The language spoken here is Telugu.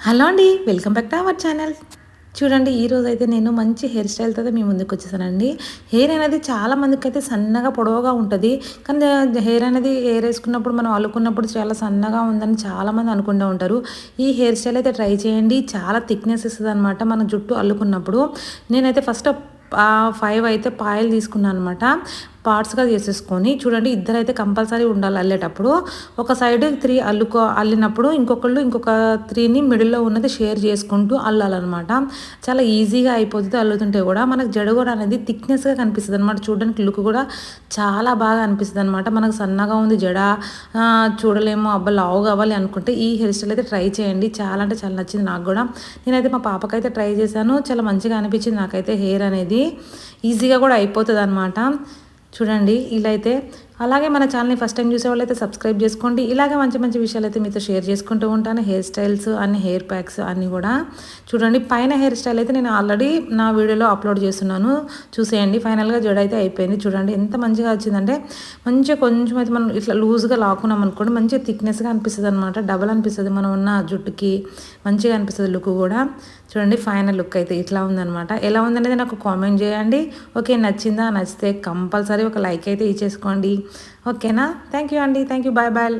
హలో అండి welcome back to our channel. చూడండి ఈరోజు అయితే నేను మంచి హెయిర్ స్టైల్తో మీ ముందుకు వచ్చేసానండి. హెయిర్ అనేది చాలా మందికి అయితే సన్నగా పొడవుగా ఉంటుంది. కానీ హెయిర్ అనేది హెయిర్ వేసుకున్నప్పుడు మనం అల్లుకున్నప్పుడు చాలా సన్నగా ఉందని చాలామంది అనుకుంటూ ఉంటారు. ఈ హెయిర్ స్టైల్ అయితే ట్రై చేయండి. చాలా థిక్నెస్ ఇస్తుంది అనమాట మన జుట్టు అల్లుకున్నప్పుడు. నేనైతే ఫస్ట్ ఫైవ్ అయితే పాయలు తీసుకున్నాను అనమాట పార్ట్స్గా చేసేసుకొని చూడండి ఇద్దరైతే కంపల్సరీ ఉండాలి అల్లేటప్పుడు. ఒక సైడ్ త్రీ అల్లుకో అల్లినప్పుడు ఇంకొకళ్ళు ఇంకొక త్రీని మిడిల్లో ఉన్నది షేర్ చేసుకుంటూ అల్లాలన్నమాట. చాలా ఈజీగా అయిపోతుంది అల్లుతుంటే కూడా. మనకు జడ కూడా అనేది థిక్నెస్గా కనిపిస్తుంది అనమాట చూడడానికి లుక్ కూడా చాలా బాగా అనిపిస్తుంది అనమాట మనకు సన్నగా ఉంది జడ చూడలేము అబ్బా లావు కావాలి అనుకుంటే ఈ హెయిర్ స్టైల్ అయితే ట్రై చేయండి. చాలా అంటే చాలా నచ్చింది నాకు కూడా. నేనైతే మా పాపకైతే ట్రై చేశాను. చాలా మంచిగా అనిపించింది నాకైతే హెయిర్ అనేది. ఈజీగా కూడా అయిపోతుంది అనమాట చూడండి ఇలా అయితే అలాగే మన ఛానల్ని ఫస్ట్ టైం చూసే వాళ్ళైతే సబ్స్క్రైబ్ చేసుకోండి. ఇలాగే మంచి మంచి విషయాలు అయితే మీతో షేర్ చేసుకుంటూ ఉంటాను. హెయిర్ స్టైల్స్ అన్ని హెయిర్ ప్యాక్స్ అన్నీ కూడా చూడండి. పైన హెయిర్ స్టైల్ అయితే నేను ఆల్రెడీ నా వీడియోలో అప్లోడ్ చేస్తున్నాను. చూసేయండి. ఫైనల్గా జడ అయితే అయిపోయింది. చూడండి ఎంత మంచిగా వచ్చిందంటే మంచిగా కొంచెం అయితే మనం ఇట్లా లూజ్గా లాక్కున్నాం అనుకోండి మంచిగా థిక్నెస్గా అనిపిస్తుంది అనమాట డబల్ అనిపిస్తుంది. మనం ఉన్న జుట్టుకి మంచిగా అనిపిస్తుంది లుక్ కూడా. చూడండి ఫైనల్ లుక్ అయితే ఇట్లా ఉందనమాట ఎలా ఉందనేది నాకు కామెంట్ చేయండి. ఓకే నచ్చిందా? నచ్చితే కంపల్సరీ ఒక లైక్ అయితే ఇచ్చేసుకోండి. ఓకేనా థ్యాంక్ యూ అండి థ్యాంక్ యూ బాయ్ బాయ్